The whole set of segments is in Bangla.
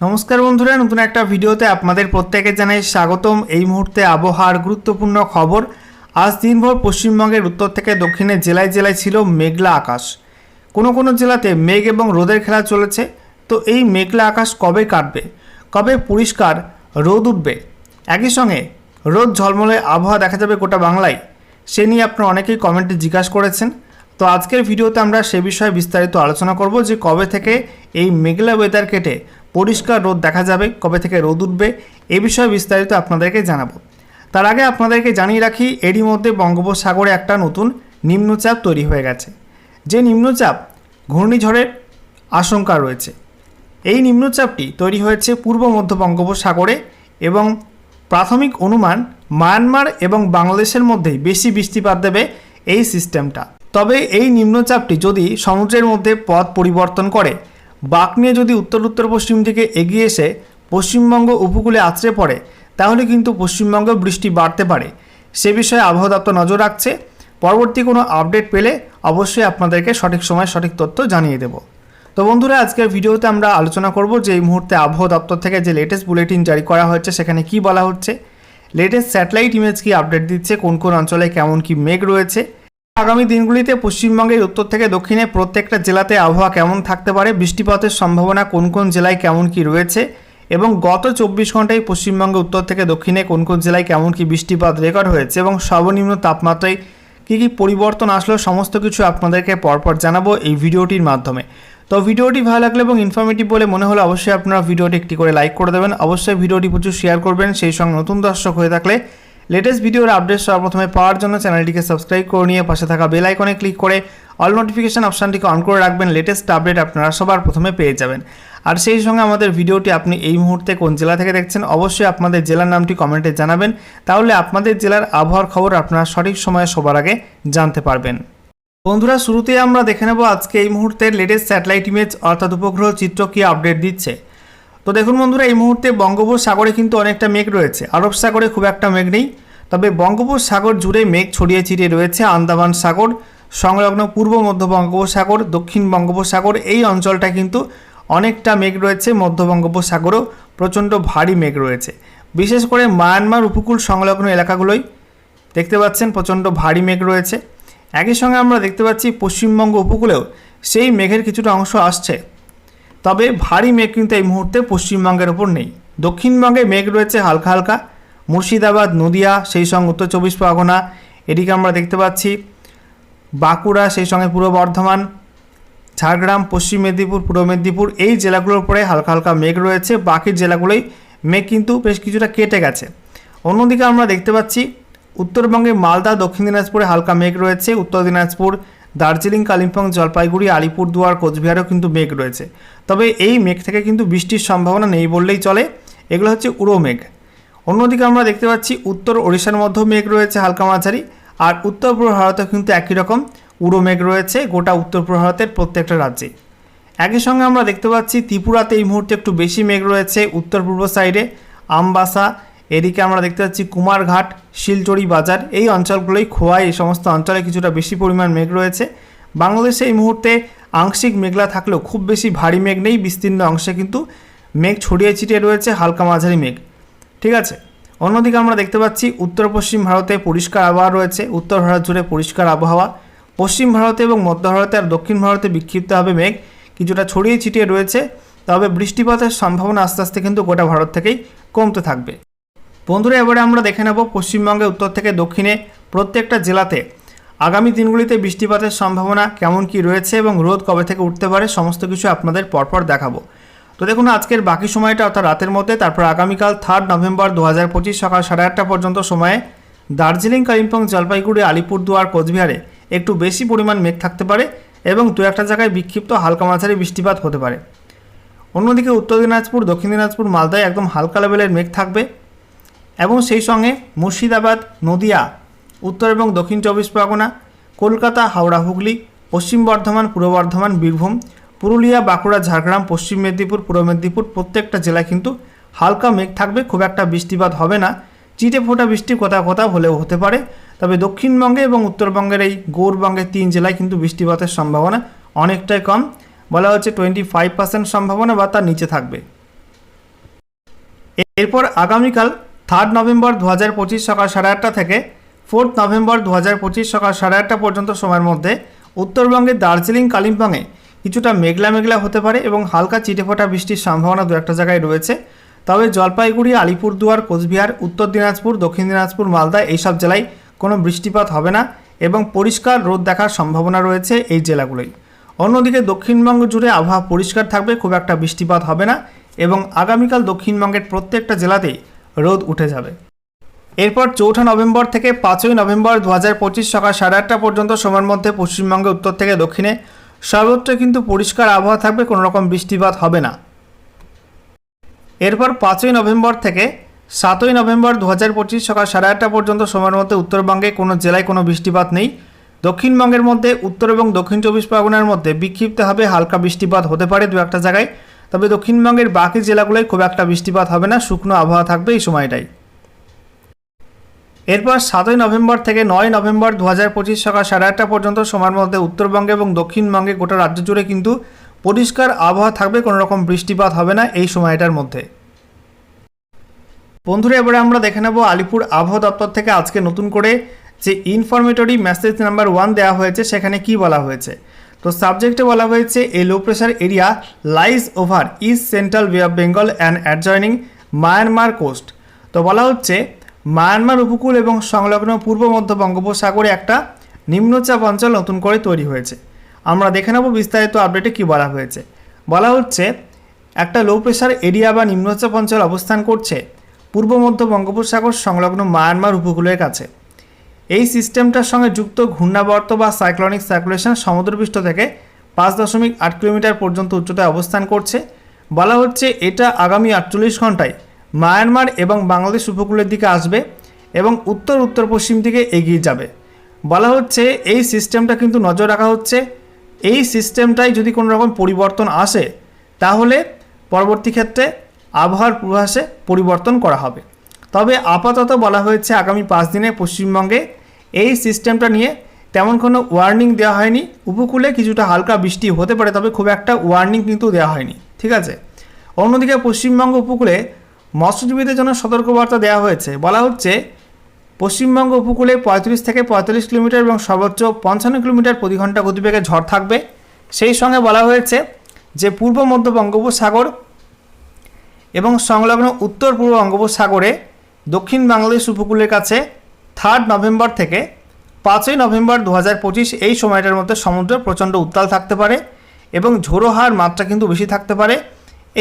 নমস্কার বন্ধুরা, নতুন একটা ভিডিওতে আপনাদের প্রত্যেকে জানাই স্বাগতম। এই মুহূর্তে আবহাওয়ার গুরুত্বপূর্ণ খবর, আজ দিনভর পশ্চিমবঙ্গের উত্তর থেকে দক্ষিণে জেলায় জেলায় ছিল মেঘলা আকাশ। কোনো কোনো জেলাতে মেঘ এবং রোদের খেলা চলেছে। তো এই মেঘলা আকাশ কবে কাটবে? কবে পরিষ্কার রোদ উঠবে? একই সঙ্গে রোদ ঝলমলে আবহাওয়া দেখা যাবে গোটা বাংলায়। সে নিয়ে আপনারা অনেকেই কমেন্টে জিজ্ঞাসা করেছেন। তো আজকের ভিডিওতে আমরা সে বিষয়ে বিস্তারিত আলোচনা করব যে কবে থেকে এই মেঘলা ওয়েদার কেটে পরিষ্কার রোদ দেখা যাবে, কবে থেকে রোদ উঠবে, এ বিষয়ে বিস্তারিত আপনাদেরকে জানাব। তার আগে আপনাদেরকে জানিয়ে রাখি, এরই মধ্যে বঙ্গোপসাগরে একটা নতুন নিম্নচাপ তৈরি হয়ে গেছে। যে নিম্নচাপ ঘূর্ণিঝড়ের আশঙ্কা রয়েছে, এই নিম্নচাপটি তৈরি হয়েছে পূর্ব মধ্য বঙ্গোপসাগরে এবং প্রাথমিক অনুমান মায়ানমার এবং বাংলাদেশের মধ্যেই বেশি বৃষ্টিপাত দেবে এই সিস্টেমটা। তবে এই নিম্নচাপটি যদি সমুদ্রের মধ্যে পথ পরিবর্তন করে বাঁক নিয়ে যদি উত্তর উত্তর পশ্চিম দিকে এগিয়ে এসে পশ্চিমবঙ্গ উপকূলে আছড়ে পড়ে, তাহলে কিন্তু পশ্চিমবঙ্গে বৃষ্টি বাড়তে পারে। সে বিষয়ে আবহাওয়া দপ্তর নজর রাখছে। পরবর্তী কোনো আপডেট পেলে অবশ্যই আপনাদেরকে সঠিক সময় সঠিক তথ্য জানিয়ে দেব। তো বন্ধুরা, আজকের ভিডিওতে আমরা আলোচনা করব যে এই মুহূর্তে আবহাওয়া দপ্তর থেকে যে লেটেস্ট বুলেটিন জারি করা হয়েছে, সেখানে কি বলা হচ্ছে লেটেস্ট স্যাটেলাইট ইমেজ কি আপডেট দিচ্ছে, কোন কোন অঞ্চলে কেমন কি মেঘ রয়েছে আগামী দিনগুলিতে পশ্চিমবঙ্গের উত্তর থেকে দক্ষিণে প্রত্যেকটা জেলাতে আবহাওয়া কেমন থাকতে পারে, বৃষ্টিপাতের সম্ভাবনা কোন কোন জেলায় কেমন কি রয়েছে এবং গত চব্বিশ ঘন্টায় পশ্চিমবঙ্গের উত্তর থেকে দক্ষিণে কোন কোন জেলায় কেমন কি বৃষ্টিপাত রেকর্ড হয়েছে এবং সর্বনিম্ন তাপমাত্রায় কী কী পরিবর্তন আসলো সমস্ত কিছু আপনাদেরকে পরপর জানাব এই ভিডিওটির মাধ্যমে। তো ভিডিওটি ভালো লাগলে এবং ইনফরমেটিভ বলে মনে হলে অবশ্যই আপনারা ভিডিওটি একটি করে লাইক করে দেবেন। অবশ্যই ভিডিওটি প্রচুর শেয়ার করবেন। সেই সঙ্গে নতুন দর্শক হয়ে থাকলে লেটেস্ট ভিডিওর আপডেট সর্বপ্রথমে পাওয়ার জন্য চ্যানেলটিকে সাবস্ক্রাইব করে নিয়ে পাশে থাকা বেল আইকনে ক্লিক করে অল নোটিফিকেশন অপশানটিকে অন করে রাখবেন। লেটেস্ট আপডেট আপনারা সবার প্রথমে পেয়ে যাবেন। আর সেই সঙ্গে আমাদের ভিডিওটি আপনি এই মুহূর্তে কোন জেলা থেকে দেখছেন অবশ্যই আপনাদের জেলার নামটি কমেন্টে জানাবেন। তাহলে আপনাদের জেলার আবহাওয়ার খবর আপনারা সঠিক সময়ে সবার আগে জানতে পারবেন। বন্ধুরা শুরুতে আমরা দেখে নেব আজকে এই মুহূর্তের লেটেস্ট স্যাটেলাইট ইমেজ অর্থাৎ উপগ্রহ চিত্র কি আপডেট দিচ্ছে। তো দেখুন বন্ধুরা, এই মুহূর্তে বঙ্গোপসাগরে কিন্তু অনেকটা মেঘ রয়েছে। আরব সাগরে খুব একটা মেঘ নেই, তবে বঙ্গোপসাগর জুড়ে মেঘ ছড়িয়ে ছিটিয়ে রয়েছে আন্দামান সাগর, সংলগ্ন পূর্ব মধ্য বঙ্গোপসাগর, দক্ষিণ বঙ্গোপসাগর, এই অঞ্চলটা কিন্তু অনেকটা মেঘ রয়েছে। মধ্য বঙ্গোপসাগরেও প্রচণ্ড ভারী মেঘ রয়েছে। বিশেষ করে মায়ানমার উপকূল সংলগ্ন এলাকাগুলোই দেখতে পাচ্ছেন প্রচণ্ড ভারী মেঘ রয়েছে। একই সঙ্গে আমরা দেখতে পাচ্ছি পশ্চিমবঙ্গ উপকূলেও সেই মেঘের কিছুটা অংশ আসছে। তবে ভারী মেঘ কিন্তু এই মুহূর্তে পশ্চিমবঙ্গের ওপর নেই। দক্ষিণবঙ্গে মেঘ রয়েছে হালকা হালকা। মুর্শিদাবাদ, নদিয়া, সেই সঙ্গে উত্তর চব্বিশ পরগনা, এদিকে আমরা দেখতে পাচ্ছি বাঁকুড়া, সেই সঙ্গে পূর্ব বর্ধমান, ঝাড়গ্রাম, পশ্চিম মেদিনীপুর, পূর্ব মেদিনীপুর, এই জেলাগুলোর পরে হালকা হালকা মেঘ রয়েছে। বাকি জেলাগুলোই মেঘ কিন্তু বেশ কিছুটা কেটে গেছে। অন্যদিকে আমরা দেখতে পাচ্ছি, উত্তরবঙ্গে মালদা, দক্ষিণ দিনাজপুরে হালকা মেঘ রয়েছে। উত্তর দিনাজপুর দার্জিলিং, কালিম্পং, জলপাইগুড়ি, আলিপুরদুয়ার, কোচবিহারেও কিন্তু মেঘ রয়েছে। তবে এই মেঘ থেকে কিন্তু বৃষ্টির সম্ভাবনা নেই বললেই চলে। এগুলো হচ্ছে উড়ো মেঘ। অন্যদিকে আমরা দেখতে পাচ্ছি উত্তর ওড়িশার মধ্যেও মেঘ রয়েছে হালকা মাঝারি, আর উত্তর পূর্ব ভারতেও কিন্তু একই রকম উড়ো মেঘ রয়েছে গোটা উত্তর পূর্ব ভারতের প্রত্যেকটা রাজ্যে। একই সঙ্গে আমরা দেখতে পাচ্ছি ত্রিপুরাতে এই মুহূর্তে একটু বেশি মেঘ রয়েছে উত্তর পূর্ব সাইডে, আমবাসা এদিকে আমরা দেখতে পাচ্ছি কুমারঘাট শিলচড়ি বাজার। এই অঞ্চলগুলোই খোয়াই, এই সমস্ত অঞ্চলে কিছুটা বেশি পরিমাণ মেঘ রয়েছে। বাংলাদেশে এই মুহূর্তে আংশিক মেঘলা থাকলেও খুব বেশি ভারী মেঘ নেই, বিস্তীর্ণ অংশে কিন্তু মেঘ ছড়িয়ে ছিটিয়ে রয়েছে, হালকা মাঝারি মেঘ। ঠিক আছে? অন্যদিকে আমরা দেখতে পাচ্ছি উত্তর পশ্চিম ভারতে পরিষ্কার আবহাওয়া রয়েছে, উত্তর ভারত জুড়ে পরিষ্কার আবহাওয়া। পশ্চিম ভারতে এবং মধ্য ভারতে আর দক্ষিণ ভারতে বিক্ষিপ্তভাবে মেঘ কিছুটা ছড়িয়ে ছিটিয়ে রয়েছে। তবে বৃষ্টিপাতের সম্ভাবনা আস্তে আস্তে কিন্তু গোটা ভারত থেকেই কমতে থাকবে। বন্ধুরা, এবারে আমরা দেখে নেব পশ্চিমবঙ্গের উত্তর থেকে দক্ষিণে প্রত্যেকটা জেলাতে আগামী দিনগুলিতে বৃষ্টিপাতের সম্ভাবনা কেমন কি রয়েছে এবং রোদ কবে থেকে উঠতে পারে, সমস্ত কিছু আপনাদের পরপর দেখাবো। তো দেখুন, আজকের বাকি সময়টা অর্থাৎ রাতের মধ্যে, তারপর আগামীকাল থার্ড নভেম্বর দু হাজার পঁচিশ সকাল সাড়ে আটটা পর্যন্ত সময়ে দার্জিলিং, কালিম্পং, জলপাইগুড়ি, আলিপুরদুয়ার, কোচবিহারে একটু বেশি পরিমাণ মেঘ থাকতে পারে এবং দু একটা জায়গায় বিক্ষিপ্ত হালকা মাঝারি বৃষ্টিপাত হতে পারে। অন্যদিকে উত্তর দিনাজপুর, দক্ষিণ দিনাজপুর, মালদায় একদম হালকা লেভেলের মেঘ থাকবে। এবং সেই সঙ্গে মুর্শিদাবাদ, নদিয়া, উত্তর এবং দক্ষিণ চব্বিশ পরগনা, কলকাতা, হাওড়া, হুগলি, পশ্চিম বর্ধমান, পূর্ব বর্ধমান, বীরভূম, পুরুলিয়া, বাঁকুড়া, ঝাড়গ্রাম, পশ্চিম মেদিনীপুর, পূর্ব মেদিনীপুর প্রত্যেকটা জেলায় কিন্তু হালকা মেঘ থাকবে, খুব একটা বৃষ্টিপাত হবে না। চিটে ফোটা বৃষ্টি কোথাও কোথাও হলেও হতে পারে, তবে দক্ষিণবঙ্গে এবং উত্তরবঙ্গের এই গৌরবঙ্গের তিন জেলায় কিন্তু বৃষ্টিপাতের সম্ভাবনা অনেকটাই কম, বলা হচ্ছে টোয়েন্টি ফাইভ পার্সেন্ট সম্ভাবনা বা তার নিচে থাকবে। এরপর আগামীকাল থার্ড নভেম্বর দু হাজার পঁচিশ সকাল সাড়ে আটটা থেকে ফোর্থ নভেম্বর দু হাজার পঁচিশ সকাল সাড়ে আটটা পর্যন্ত সময়ের মধ্যে উত্তরবঙ্গের দার্জিলিং, কালিম্পংয়ে কিছুটা মেঘলা মেঘলা হতে পারে এবং হালকা চিটেফোঁটা বৃষ্টির সম্ভাবনা দু একটা জায়গায় রয়েছে। তবে জলপাইগুড়ি, আলিপুরদুয়ার, কোচবিহার, উত্তর দিনাজপুর, দক্ষিণ দিনাজপুর, মালদা এইসব জেলায় কোনো বৃষ্টিপাত হবে না এবং পরিষ্কার রোদ দেখার সম্ভাবনা রয়েছে এই জেলাগুলোই অন্যদিকে দক্ষিণবঙ্গ জুড়ে আবহাওয়া পরিষ্কার থাকবে, খুব একটা বৃষ্টিপাত হবে না এবং আগামীকাল দক্ষিণবঙ্গের প্রত্যেকটা জেলাতেই রোদ উঠে যাবে। এরপর চৌঠা নভেম্বর থেকে পাঁচই নভেম্বর দু হাজার পঁচিশ সকাল সাড়ে আটটা পর্যন্ত সময়ের মধ্যে পশ্চিমবঙ্গে উত্তর থেকে দক্ষিণে। সর্বত্র কিন্তু পরিষ্কার আবহাওয়া থাকবে কোনো রকম বৃষ্টিপাত হবে না। এরপর পাঁচই নভেম্বর থেকে সাতই নভেম্বর দু হাজার পঁচিশ সকাল সাড়ে আটটা পর্যন্ত সময়ের মধ্যে উত্তরবঙ্গে কোনো জেলায় কোনো বৃষ্টিপাত নেই। দক্ষিণবঙ্গের মধ্যে উত্তর এবং দক্ষিণ চব্বিশ পরগনার মধ্যে বিক্ষিপ্তভাবে হালকা বৃষ্টিপাত হতে পারে দু একটা জায়গায়। তবে দক্ষিণবঙ্গের বাকি জেলাগুলোয় খুব একটা বৃষ্টিপাত হবে না, শুকনো আবহাওয়া থাকবে এই সময়টাই। এরপর সাতই নভেম্বর থেকে নয় নভেম্বর দু হাজার পঁচিশ সকাল সাড়ে আটটা পর্যন্ত সময়ের মধ্যে উত্তরবঙ্গে এবং দক্ষিণবঙ্গে গোটা রাজ্য জুড়ে কিন্তু পরিষ্কার আবহাওয়া থাকবে, কোনো রকম বৃষ্টিপাত হবে না এই সময়টার মধ্যে। বন্ধুরা, এবারে আমরা দেখে নেব আলিপুর আবহাওয়া দপ্তর থেকে আজকে নতুন করে যে ইনফরমেটরি মেসেজ নাম্বার ওয়ান দেওয়া হয়েছে, সেখানে কি বলা হয়েছে। তো সাবজেক্টে বলা হয়েছে এই low pressure area lies over east central Bay of Bengal and adjoining Myanmar coast তো বলা হচ্ছে মায়ানমার উপকূল এবং সংলগ্ন পূর্ব মধ্য বঙ্গোপসাগরে একটা নিম্নচাপ অঞ্চল নতুন করে তৈরি হয়েছে। আমরা দেখে নেব বিস্তারিত আপডেটে কি বলা হয়েছে। বলা হচ্ছে, একটা লো প্রেশার এরিয়া বা নিম্নচাপ অঞ্চল অবস্থান করছে পূর্ব মধ্য বঙ্গোপসাগর সংলগ্ন মায়ানমার উপকূলের কাছে। এই সিস্টেমটার সঙ্গে যুক্ত ঘূর্ণাবর্ত বা সাইক্লনিক সার্কুলেশন সমুদ্রপৃষ্ঠ থেকে পাঁচ দশমিক আট কিলোমিটার পর্যন্ত উচ্চতায় অবস্থান করছে। বলা হচ্ছে এটা আগামী আটচল্লিশ ঘন্টায় মায়ানমার এবং বাংলাদেশ উপকূলের দিকে আসবে এবং উত্তর উত্তর, পশ্চিম দিকে এগিয়ে যাবে। বলা হচ্ছে এই সিস্টেমটা কিন্তু নজর রাখা হচ্ছে। এই সিস্টেমটাই যদি কোনো রকম পরিবর্তন আসে, তাহলে পরবর্তী ক্ষেত্রে আবহাওয়ার পূর্বাভাসে পরিবর্তন করা হবে। তবে আপাতত বলা হয়েছে আগামী পাঁচ দিনে পশ্চিমবঙ্গে এই সিস্টেমটা নিয়ে তেমন কোনো ওয়ার্নিং দেওয়া হয়নি। উপকূলে কিছুটা হালকা বৃষ্টি হতে পারে, তবে খুব একটা ওয়ার্নিং কিন্তু দেওয়া হয়নি। ঠিক আছে? অন্যদিকে পশ্চিমবঙ্গ উপকূলে মৎস্যজীবীদের জন্য সতর্কবার্তা দেওয়া হয়েছে। বলা হচ্ছে, পশ্চিমবঙ্গ উপকূলে পঁয়ত্রিশ থেকে পঁয়তাল্লিশ কিলোমিটার এবং সর্বোচ্চ পঞ্চান্ন কিলোমিটার প্রতি ঘণ্টা গতিবেগে ঝড় থাকবে। সেই সঙ্গে বলা হয়েছে যে, পূর্ব মধ্য বঙ্গোপসাগর এবং সংলগ্ন উত্তর পূর্ব বঙ্গোপসাগরে দক্ষিণ বাংলাদেশ উপকূলের কাছে থার্ড নভেম্বর থেকে পাঁচই নভেম্বর দু হাজার পঁচিশ এই সময়টার মধ্যে সমুদ্র প্রচণ্ড উত্তাল থাকতে পারে এবং ঝোড়ো হাওয়ার মাত্রা কিন্তু বেশি থাকতে পারে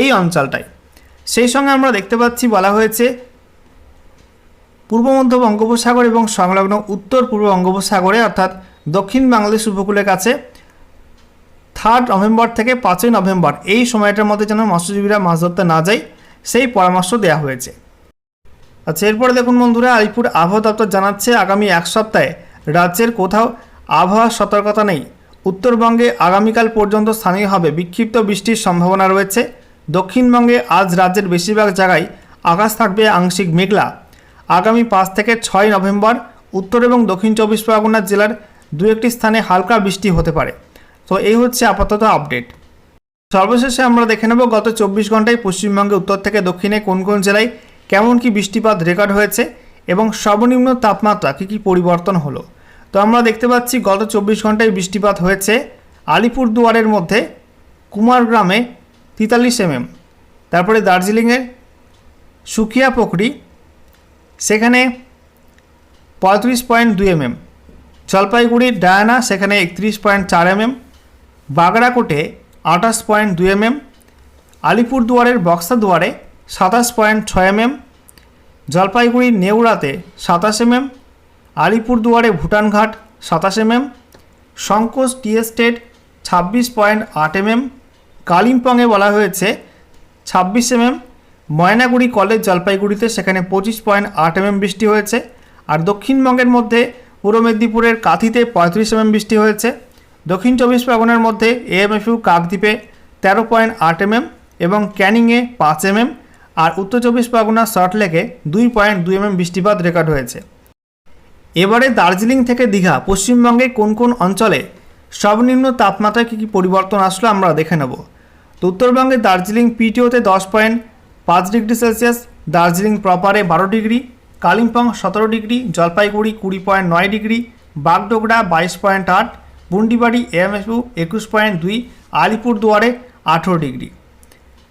এই অঞ্চলটায়। সেই সঙ্গে আমরা দেখতে পাচ্ছি বলা হয়েছে, পূর্ব মধ্য বঙ্গোপসাগর এবং সংলগ্ন উত্তর পূর্ব বঙ্গোপসাগরে অর্থাৎ দক্ষিণ বাংলাদেশ উপকূলের কাছে থার্ড নভেম্বর থেকে পাঁচই নভেম্বর এই সময়টার মধ্যে যেন মৎস্যজীবীরা মাছ ধরতে না যায়, সেই পরামর্শ দেওয়া হয়েছে। আচ্ছা এরপরে দেখুন বন্ধুরা, আলিপুর আবহাওয়া দপ্তর জানাচ্ছে আগামী এক সপ্তাহে রাজ্যের কোথাও আবহাওয়ার সতর্কতা নেই। উত্তরবঙ্গে আগামীকাল পর্যন্ত স্থানীয়ভাবে বিক্ষিপ্ত বৃষ্টির সম্ভাবনা রয়েছে। দক্ষিণবঙ্গে আজ রাজ্যের বেশিরভাগ জায়গায় আকাশ থাকবে আংশিক মেঘলা। আগামী পাঁচ থেকে ছয় নভেম্বর উত্তর এবং দক্ষিণ চব্বিশ পরগনা জেলার দু একটি স্থানে হালকা বৃষ্টি হতে পারে। তো এই হচ্ছে আপাতত আপডেট। সর্বশেষে আমরা দেখে নেব, গত চব্বিশ ঘন্টায় পশ্চিমবঙ্গে উত্তর থেকে দক্ষিণে কোন কোন জেলায় কেমন কি বৃষ্টিপাত রেকর্ড হয়েছে এবং সর্বনিম্ন তাপমাত্রা কী কী পরিবর্তন হলো? তো আমরা দেখতে পাচ্ছি গত চব্বিশ ঘন্টায় বৃষ্টিপাত হয়েছে আলিপুরদুয়ারের মধ্যে কুমার কুমারগ্রামে তেতাল্লিশ এমএম, তারপরে দার্জিলিংয়ের সুকিয়া পুকুরি সেখানে পঁয়ত্রিশ পয়েন্ট দুই এমএম, জলপাইগুড়ির ডায়ানা সেখানে একত্রিশ পয়েন্ট চার এমএম, বাগড়াকোটে আঠাশ পয়েন্ট দুই এমএম, আলিপুরদুয়ারের বক্সাদুয়ারে সাতাশ পয়েন্ট ছয় এমএম জলপাইগুড়ির নেউড়াতে সাতাশ এমএম, আলিপুরদুয়ারে ভুটানঘাট সাতাশ এমএম শঙ্কোজ টি এস্টেট ছাব্বিশ পয়েন্ট আট এমএম, কালিম্পংয়ে বলা হয়েছে ছাব্বিশ এমএম, ময়নাগুড়ি কলেজ জলপাইগুড়িতে সেখানে পঁচিশ পয়েন্ট আট এমএম বৃষ্টি হয়েছে আর দক্ষিণবঙ্গের মধ্যে পূর্ব মেদিনীপুরের কাঁথিতে পঁয়ত্রিশ এমএম বৃষ্টি হয়েছে। দক্ষিণ চব্বিশ পরগনার মধ্যে এএমএফইউ কাকদ্বীপে তেরো পয়েন্ট আট এমএম এবং ক্যানিংয়ে পাঁচ এমএম আর উত্তর চব্বিশ পরগনা সল্টলেকে দুই পয়েন্ট দুই এমএম বৃষ্টিপাত রেকর্ড হয়েছে। এবারে দার্জিলিং থেকে দীঘা পশ্চিমবঙ্গে কোন কোন অঞ্চলে সর্বনিম্ন তাপমাত্রায় কী কী পরিবর্তন আসলো আমরা দেখে নেব। তো উত্তরবঙ্গে দার্জিলিং পিটিওতে দশ পয়েন্ট, পাঁচ ডিগ্রি সেলসিয়াস, দার্জিলিং প্রপারে বারো ডিগ্রি, কালিম্পং সতেরো ডিগ্রি, জলপাইগুড়ি কুড়ি পয়েন্ট নয় ডিগ্রি, বাগডোগরা বাইশ পয়েন্ট আট বুন্ডিবাড়ি এমএফইউ একুশ পয়েন্ট দুই, আলিপুরদুয়ারে আঠেরো ডিগ্রি।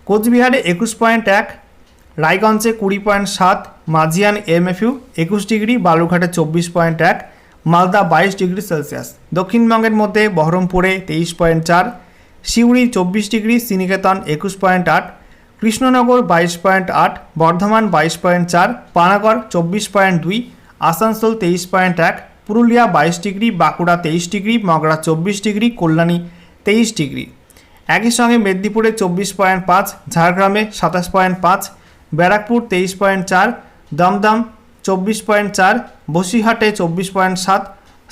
কোচবিহারে একুশ পয়েন্ট এক রায়গঞ্জে কুড়ি পয়েন্ট সাত, মাঝিয়ান এমএফইউ একুশ ডিগ্রি, বালুরঘাটে চব্বিশ পয়েন্ট এক, মালদা বাইশ ডিগ্রি সেলসিয়াস। দক্ষিণবঙ্গের মধ্যে বহরমপুরে তেইশ পয়েন্ট চার, সিউড়ি চব্বিশ ডিগ্রি, শ্রীনিকেতন একুশ পয়েন্ট আট, কৃষ্ণনগর বাইশ পয়েন্ট আট, বর্ধমান বাইশ পয়েন্ট চার, পানাগড় চব্বিশ পয়েন্ট দুই, আসানসোল তেইশ পয়েন্ট এক, পুরুলিয়া বাইশ ডিগ্রি, বাঁকুড়া তেইশ ডিগ্রি, মগরা চব্বিশ ডিগ্রি, কল্যাণী তেইশ ডিগ্রি। একই সঙ্গে মেদিনীপুরে চব্বিশ পয়েন্ট পাঁচ, ঝাড়গ্রামে সাতাশ পয়েন্ট পাঁচ ব্যারাকপুর তেইশ পয়েন্ট চার, দমদম চব্বিশ পয়েন্ট চার, বসিরহাটে চব্বিশ পয়েন্ট সাত,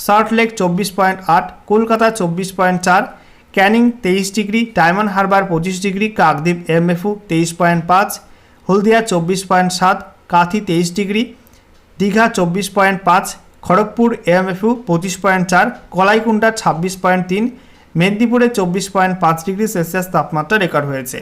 সল্টলেক চব্বিশ পয়েন্ট আট, কলকাতা চব্বিশ পয়েন্ট চার, ক্যানিং তেইশ ডিগ্রি, ডায়মন্ড হারবার পঁচিশ ডিগ্রি, কাকদ্বীপ এমএফু তেইশ পয়েন্ট পাঁচ, হলদিয়া চব্বিশ পয়েন্ট সাত, কাথি তেইশ ডিগ্রি, দীঘা চব্বিশ পয়েন্ট পাঁচ, খড়গপুর এমএফইউ পঁচিশ পয়েন্ট চার, কলাইকুণ্ডা ছাব্বিশ পয়েন্ট তিন, মেদিনীপুরে চব্বিশ পয়েন্ট পাঁচ ডিগ্রি সেলসিয়াস তাপমাত্রা রেকর্ড হয়েছে।